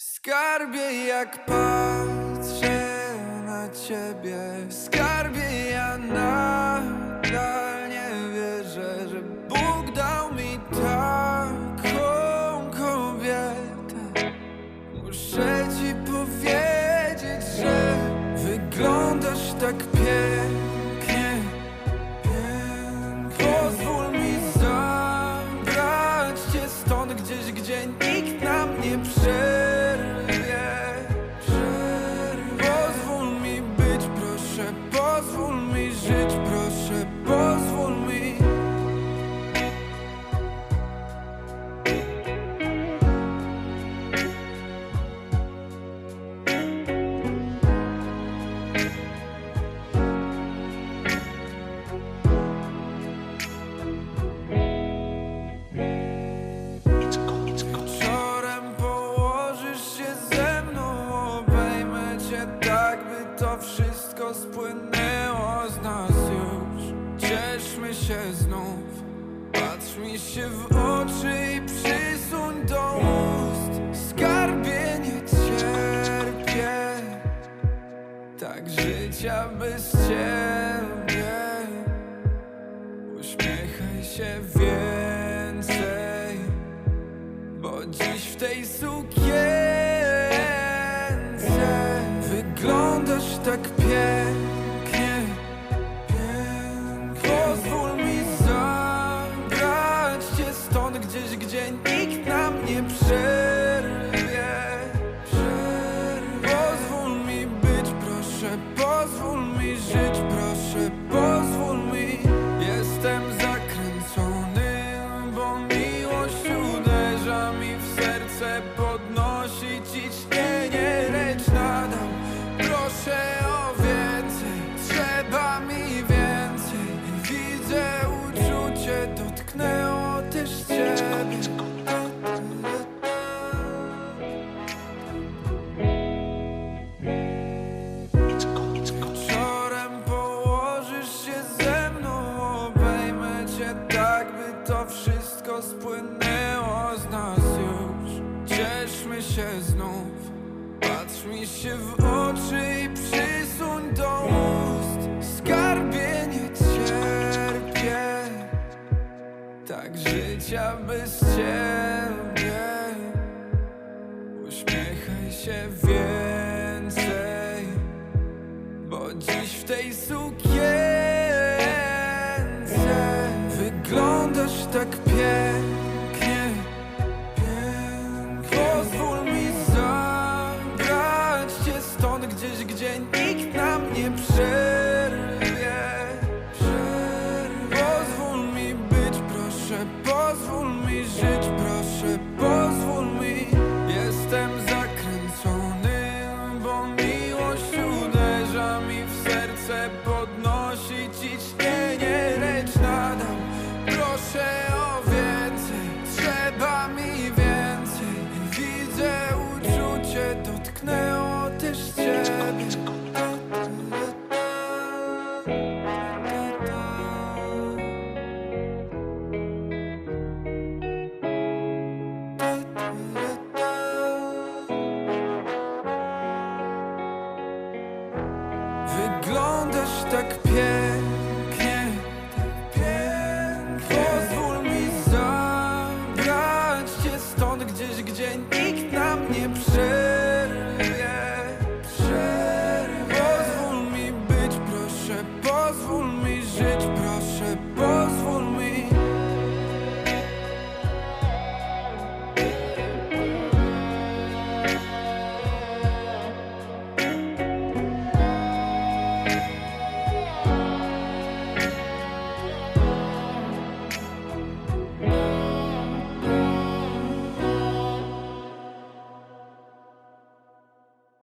Skarbie jak patrzę na ciebie Skarbie ja nadal pozwól mi żyć, proszę, pozwól spłynęło z nas już. Cieszmy się znów. Patrz mi się w oczy i przysuń do ust. Skarbie nie cierpię. Tak życia bez ciebie. Uśmiechaj się więcej. Bo dziś w tej sukience tak pięknie Pięknie Pozwól mi zabrać cię stąd gdzieś, gdzie nikt nam nie przerwie Przerwie. Pozwól mi być, proszę, pozwól mi żyć, proszę, pozwól mi Jestem zakręcony, bo miłość uderza mi w serce Podnosi ciśnienie, dotknęło też ciebie. Wieczorem położysz się ze mną Obejmę cię tak, by to wszystko spłynęło z nas już. Cieszmy się znów Patrz mi się w oczy i życia bez ciebie. Uśmiechaj się więcej bo dziś w tej sukience Wyglądasz tak pięknie wyglądasz tak pięknie, tak pięknie. Pozwól mi zabrać cię stąd gdzieś, gdzie nikt nam nie przyjdzie.